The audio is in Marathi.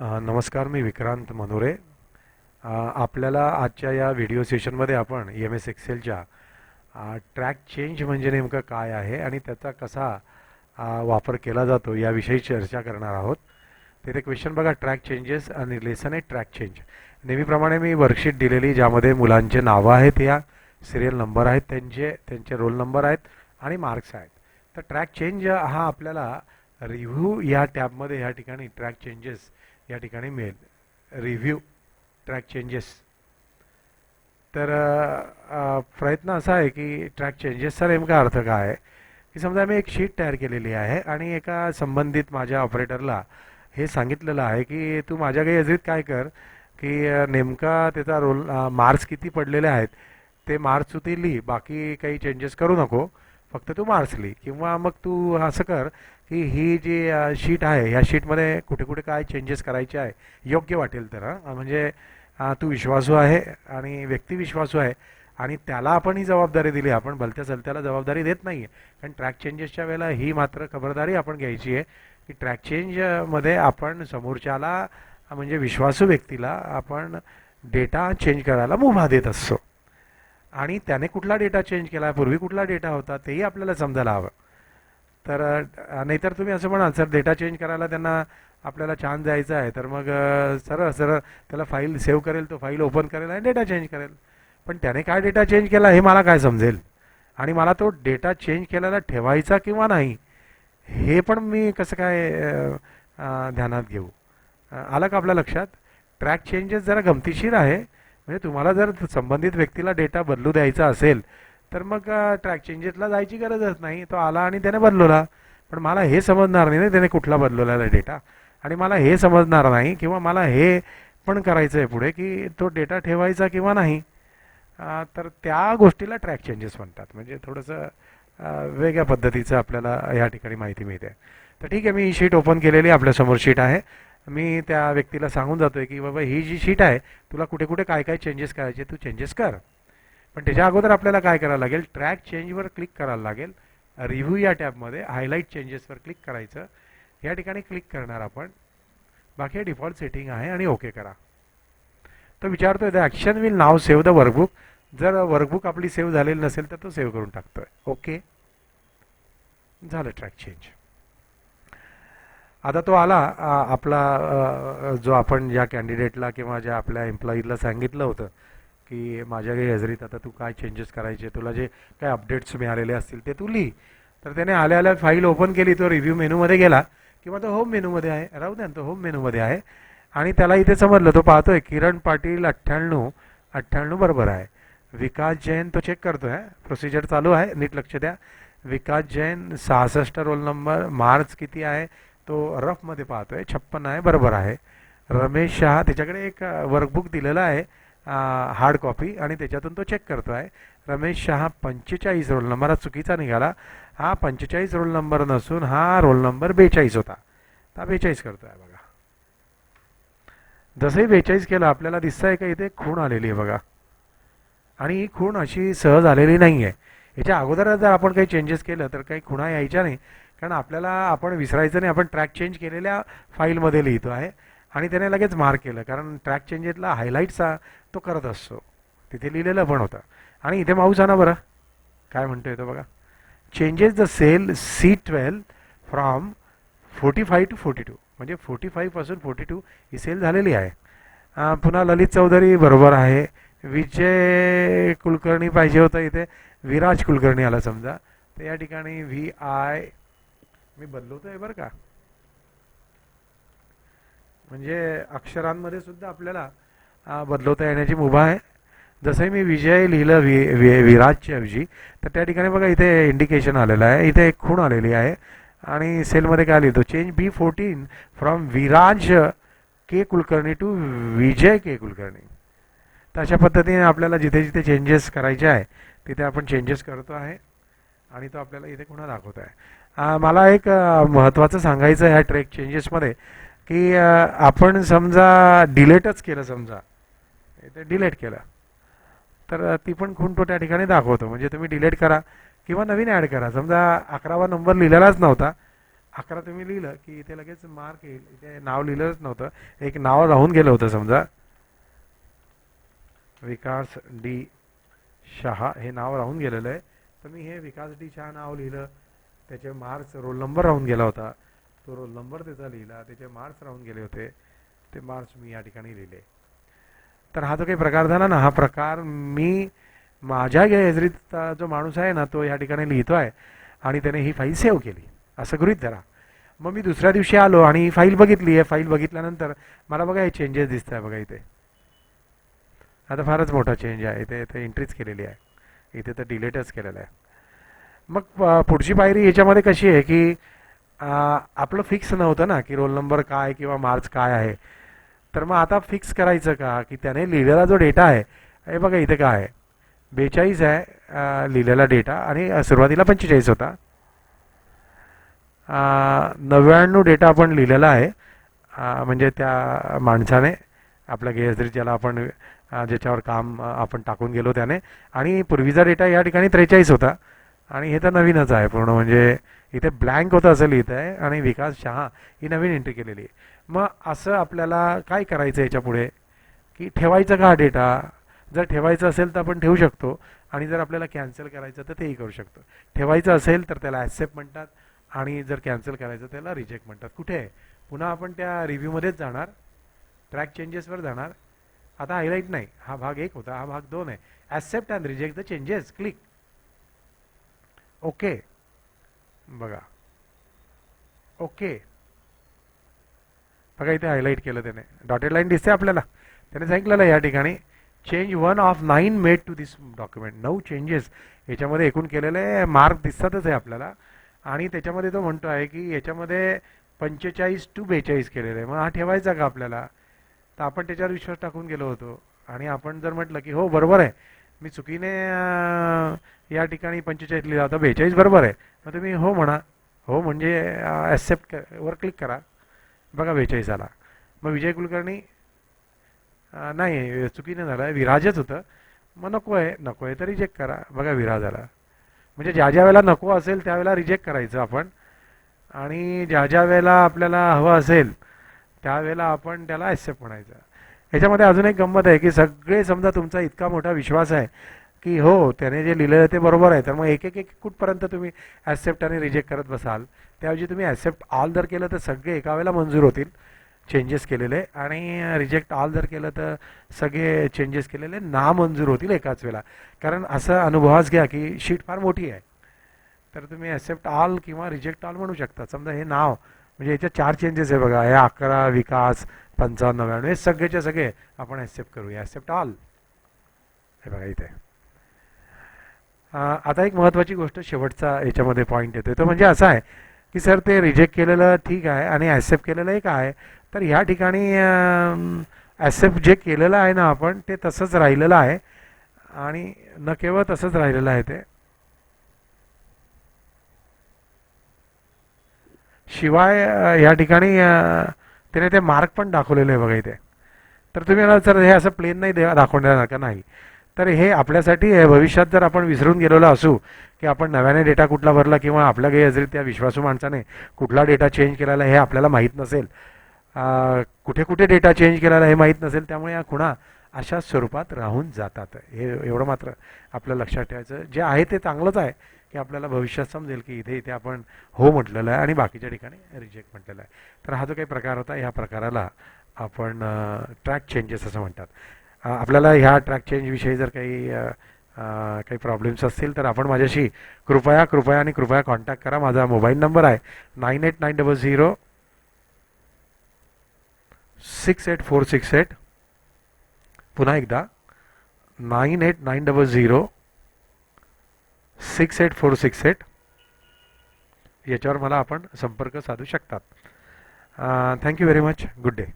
नमस्कार मी विक्रांत मनोरे. आपल्याला आजच्या या व्हिडिओ सेशनमध्ये आपण E एम एस एक्सेलच्या ट्रॅक चेंज म्हणजे नेमकं काय आहे आणि त्याचा कसा वापर केला जातो याविषयी चर्चा करणार आहोत. तिथे क्वेश्चन बघा ट्रॅक चेंजेस आणि लेसन आहे ट्रॅक चेंज. नेहमीप्रमाणे मी वर्कशीट दिलेली ज्यामध्ये मुलांचे नावं आहेत या सिरियल नंबर आहेत त्यांचे त्यांचे रोल नंबर आहेत आणि मार्क्स आहेत. तर ट्रॅक चेंज हा आपल्याला रिव्ह्यू या टॅबमध्ये ह्या ठिकाणी ट्रॅक चेंजेस या ठिकाणी मिळेल. रिव्ह्यू ट्रॅक चेंजेस तर प्रयत्न असा आहे की ट्रॅक चेंजेसचा नेमका अर्थ काय आहे? की समजा मी एक शीट तयार केलेली आहे आणि एका संबंधित माझ्या ऑपरेटरला हे सांगितलेलं आहे की तू माझ्या काही हजेरीत काय कर? की नेमका त्याचा रोल मार्क्स किती पडलेले आहेत? ते मार्क्स तू लिही बाकी काही चेंजेस करू नको. फक्त तू मार्सली किंवा मग तू असं कर की ही जी शीट आहे ह्या शीटमध्ये कुठे कुठे काय चेंजेस करायचे आहे योग्य वाटेल तर म्हणजे तू विश्वासू आहे आणि व्यक्ती विश्वासू आहे आणि त्याला आपण ही जबाबदारी दिली. आपण भलत्या चलत्याला जबाबदारी देत नाही आहे कारण ट्रॅक चेंजेसच्या वेळेला ही मात्र खबरदारी आपण घ्यायची आहे की ट्रॅक चेंजमध्ये आपण समोरच्याला म्हणजे विश्वासू व्यक्तीला आपण डेटा चेंज करायला मुभा देत असतो. आणि त्याने कुठला डेटा चेंज केला पूर्वी कुठला डेटा होता तेही आपल्याला समजायला हवं. तर नाहीतर तुम्ही असं म्हणाल सर डेटा चेंज करायला त्यांना आपल्याला छान द्यायचा आहे. तर मग सरळ सरळ त्याला फाईल सेव्ह करेल तो फाईल ओपन करेल आणि डेटा चेंज करेल. पण त्याने काय डेटा चेंज केला हे मला काय समजेल? आणि मला तो डेटा चेंज केलेला ठेवायचा किंवा नाही हे पण मी कसं काय ध्यानात घेऊ? आलं का आपल्या लक्षात? ट्रॅक चेंजेस जरा गमतीशीर आहे म्हणजे तुम्हाला जर संबंधित व्यक्तीला डेटा बदलू द्यायचा असेल तर मग ट्रॅक चेंजेसला जायची गरजच नाही. तो आला आणि त्याने बदलवला. पण मला हे समजणार नाही ना त्याने कुठला बदलवलेला डेटा आणि मला हे समजणार नाही किंवा मला हे पण करायचं आहे पुढे की तो डेटा ठेवायचा किंवा नाही. तर त्या गोष्टीला ट्रॅक चेंजेस म्हणतात. म्हणजे थोडंसं वेगळ्या पद्धतीचं आपल्याला या ठिकाणी माहिती मिळते. तर ठीक आहे मी ही शीट ओपन केलेली आपल्यासमोर शीट आहे. मी त्या व्यक्तीला सांगून जातोय की बाबा ही जी शीट आहे तुला कुठे कुठे काय काय चेंजेस करायचे तू चेंजेस कर. पण त्याच्या अगोदर आपल्याला काय करायला लागेल? ट्रॅक चेंजवर क्लिक करायला लागेल. रिव्ह्यू या टॅबमध्ये हायलाईट चेंजेसवर क्लिक करायचं. या ठिकाणी क्लिक करणार आपण. बाकी डिफॉल्ट सेटिंग आहे आणि ओके करा. तो विचारतोय the action will now save the workbook जर वर्कबुक आपली सेव्ह झालेली नसेल तर तो सेव्ह करून टाकतोय. ओके झालं ट्रॅक चेंज आता तो आला आपला जो आपण ज्या कॅन्डिडेटला किंवा ज्या आपल्या एम्प्लॉईला सांगितलं होतं की माझ्या काही हजेरीत आता तू काय चेंजेस करायचे तुला जे काय अपडेट्स मिळालेले असतील ते तू लिही. तर त्याने आल्या आल्या फाईल ओपन केली तो रिव्ह्यू मेनूमध्ये गेला किंवा तो होम मेनूमध्ये आहे राहू द्या ना, तो होम मेनूमध्ये आहे. आणि त्याला इथे समजलं तो पाहतोय किरण पाटील अठ्ठ्याण्णव अठ्ठ्याण्णव बरोबर आहे. विकास जैन तो चेक करतोय प्रोसिजर चालू आहे नीट लक्ष द्या. विकास जैन सहासष्ट रोल नंबर मार्च किती आहे? तो रफमध्ये पाहतोय. छप्पन आहे बरोबर आहे. रमेश शहा त्याच्याकडे एक वर्कबुक दिलेलं आहे हार्ड कॉपी आणि त्याच्यातून तो चेक करतो आहे रमेश शहा पंचेचाळीस रोल नंबर हा चुकीचा निघाला. हा पंचेचाळीस रोल नंबर नसून हा रोल नंबर बेचाळीस होता. तर हा बेचाळीस करतो आहे बघा. जसंही बेचाळीस केलं आपल्याला दिसतंय का इथे? खूण आलेली आहे बघा. आणि ही खूण अशी सहज आलेली नाही आहे याच्या अगोदर जर आपण काही चेंजेस केलं तर काही खुणा यायच्या नाही. कारण आपल्याला आपण विसरायचं नाही आपण ट्रॅक चेंज केलेल्या फाईलमध्ये लिहितो आहे. आणि त्याने लगेच मार्क केलं. कारण ट्रॅक चेंजेसला हायलाईटचा तो करत असतो. तिथे लिहिलेलं पण होतं. आणि इथे माऊस आणा बरं. काय म्हणतोय तो बघा. Changes the cell C twelve from forty five to forty two म्हणजे फोर्टी फाईव्हपासून फोर्टी टू ही सेल झालेली आहे. पुन्हा ललित चौधरी बरोबर आहे. विजय कुलकर्णी पाहिजे होतं इथे. विराज कुलकर्णी आला समजा. तर या ठिकाणी व्ही आय मी बदलवतोय बरं का? म्हणजे अक्षरांमध्ये सुद्धा आपल्याला बदलवता येण्याची मुभा आहे. जसंही मी विजय लिहिलं वि वि विराजच्या ऐवजी तर त्या ठिकाणी बघा इथे इंडिकेशन आलेलं आहे. इथे एक खूण आलेली आहे. आणि सेलमध्ये काय लिहितो? Change B fourteen from Viraj K Kulkarni to Vijay K Kulkarni तर अशा पद्धतीने आपल्याला जिथे जिथे चेंजेस करायचे आहे तिथे आपण चेंजेस करतो आहे. आणि तो आपल्याला इथे पुन्हा दाखवत आहे. मला एक महत्त्वाचं सांगायचं ह्या ट्रेक चेंजेसमध्ये की आपण समजा डिलेटच केलं समजा इथे डिलेट केलं तर ती पण खूण तो त्या ठिकाणी दाखवतो. म्हणजे तुम्ही डिलेट करा किंवा नवीन ॲड करा. समजा अकरावा नंबर लिहिलेलाच नव्हता. अकरा तुम्ही लिहिलं की इथे लगेच मार्क येईल. इथे नाव लिहिलंच नव्हतं. एक नाव राहून गेलं होतं समजा. विकास डी शहा हे नाव राहून गेलेलं आहे. तर मी हे विकास डी शहा नाव लिहिलं. त्याचे मार्क्स रोल नंबर राहून गेला होता. तो रोल नंबर त्याचा लिहिला. त्याचे मार्क्स राहून गेले होते. ते मार्क्स मी या ठिकाणी लिहिले. तर हा जो काही प्रकार झाला ना हा प्रकार मी माझ्या गैरहजेरीचा जो माणूस आहे ना तो या ठिकाणी लिहितो आहे आणि त्याने ही फाईल सेव्ह केली. असं गृहीत धरा. मग मी दुसऱ्या दिवशी आलो आणि ही फाईल बघितली. आहे फाईल बघितल्यानंतर मला बघा हे चेंजेस दिसत आहे बघा इथे. आता फारच मोठा चेंज आहे. इथे इथे एंट्रीच केलेली आहे. इथे तर डिलेटच केलेलं आहे. मग पुढची पायरी याच्यामध्ये कशी आहे की आपलं फिक्स नव्हतं ना की रोल नंबर काय किंवा मार्क्स काय आहे. तर मग आता फिक्स करायचं का की त्याने लिहिलेला जो डेटा आहे हे बघा इथं काय आहे. बेचाळीस आहे लिहिलेला डेटा आणि सुरुवातीला पंचेचाळीस होता. नव्याण्णव डेटा आपण लिहिलेला आहे म्हणजे त्या माणसाने आपल्या गैरहजेरीत ज्याला आपण ज्याच्यावर काम आपण टाकून गेलो त्याने. आणि पूर्वीचा डेटा या ठिकाणी त्रेचाळीस होता. आणि हे तर नवीनच आहे पूर्ण. म्हणजे इथे ब्लँक होतं असं लिहित आहे आणि विकास शहा ही नवीन एंट्री केलेली आहे. मग असं आपल्याला काय करायचं याच्यापुढे? की ठेवायचं का डेटा जर ठेवायचं असेल तर आपण ठेवू शकतो आणि जर आपल्याला कॅन्सल करायचं तर तेही करू शकतो. ठेवायचं असेल तर त्याला ॲक्सेप्ट म्हणतात आणि जर कॅन्सल करायचं त्याला रिजेक्ट म्हणतात. कुठे आहे? पुन्हा आपण त्या रिव्ह्यूमध्येच जाणार. ट्रॅक चेंजेसवर जाणार. आता हायलाईट नाही. हा भाग एक होता. हा भाग दोन आहे. Accept and reject the changes click okay. बघा. ओके. बघा इथे हायलाईट केलं त्याने. डॉटेड लाईन दिसते आपल्याला. त्याने सांगितलेलं या ठिकाणी change one of nine made to this document नऊ चेंजेस याच्यामध्ये एकूण केलेले मार्क दिसतातच आहे आपल्याला. आणि त्याच्यामध्ये तो म्हणतो आहे की याच्यामध्ये पंचेचाळीस टू बेचाळीस केलेलं आहे. मग हा ठेवायचा का आपल्याला? तर आपण त्याच्यावर विश्वास टाकून गेलो होतो. आणि आपण जर म्हटलं की हो बरोबर आहे. मी चुकीने या ठिकाणी पंचेचाळीसली लिहिला. होता बेचाळीस बरोबर आहे. मग तुम्ही हो म्हणा. हो म्हणजे ॲक्सेप्ट वर क्लिक करा. बघा बेचाळीस आला. मग विजय कुलकर्णी नाही चुकीने झालं. आहे विराजच होतं. मग नको आहे. नको आहे तर रिजेक्ट करा. बघा विराज आला. म्हणजे ज्या ज्या वेळेला नको असेल त्यावेळेला रिजेक्ट करायचं आपण. आणि ज्या ज्या वेळेला आपल्याला हवं असेल त्यावेळेला आपण त्याला ॲक्सेप्ट म्हणायचं. याच्यामध्ये अजून एक गंमत आहे की सगळे समजा तुमचा इतका मोठा विश्वास आहे की हो त्याने जे लिहिलेलं आहे ते बरोबर आहे तर मग एक एक एक कुठपर्यंत तुम्ही ॲक्सेप्ट आणि रिजेक्ट करत बसाल? त्याऐवजी तुम्ही ॲक्सेप्ट ऑल जर केलं तर सगळे एका वेळेला मंजूर होतील चेंजेस केलेले आणि रिजेक्ट ऑल जर केलं तर सगळे चेंजेस केलेले नामंजूर होतील एकाच वेळेला. कारण असं अनुभवास घ्या की शीट फार मोठी आहे. तर तुम्ही ॲक्सेप्ट ऑल किंवा रिजेक्ट ऑल म्हणू शकता. समजा हे नाव म्हणजे याच्यात चार चेंजेस आहे बघा. हे अकरा विकास पंचावन्नव्याण्णव हे सगळेचे सगळे आपण ॲक्सेप्ट करूया. ॲक्सेप्ट ऑल हे बघा इथे. आता एक महत्त्वाची गोष्ट शेवटचा याच्यामध्ये पॉईंट येतो तो म्हणजे असा आहे की सर ते रिजेक्ट केलेलं ठीक आहे आणि ॲक्सेप्ट केलेलं एक आहे. तर ह्या ठिकाणी ॲक्सेप्ट जे केलेलं आहे ना आपण ते तसंच राहिलेलं आहे. आणि न केवळ तसंच राहिलेलं आहे ते. शिवाय या ठिकाणी त्याने ते मार्क पण दाखवलेले आहे बघा इथे. तर तुम्ही म्हणाल सर हे असं प्लेन नाही दे दाखवणार का नाही. तर हे आपल्यासाठी भविष्यात जर आपण विसरून गेलेलो असू की आपण नव्याने डेटा कुठला भरला किंवा आपल्या गैरहजेरीत त्या विश्वासू माणसाने कुठला डेटा चेंज केलेला हे आपल्याला माहीत नसेल कुठे कुठे डेटा चेंज केलेला हे माहीत नसेल त्यामुळे या खुणा अशा स्वरूपात राहून जातात. हे एवढं मात्र आपलं लक्षात ठेवायचं. जे आहे ते चांगलंच आहे. की आपल्याला भविष्यात समजेल की इथे इथे आपण हो म्हटलेलं आहे आणि बाकीच्या ठिकाणी रिजेक्ट म्हटलेलं आहे. तर हा जो काही प्रकार होता ह्या प्रकाराला आपण ट्रॅक चेंजेस असं म्हणतात. आपल्याला ह्या ट्रॅक चेंजविषयी जर काही काही प्रॉब्लेम्स असतील तर आपण माझ्याशी कृपया कृपया आणि कृपया कॉन्टॅक्ट करा. माझा मोबाईल नंबर आहे nine eight nine double zero six eight four six eight पुन्हा एकदा nine eight nine double zero six eight four six eight याच्यावर मला आपण संपर्क साधू शकतात. Thank you very much good day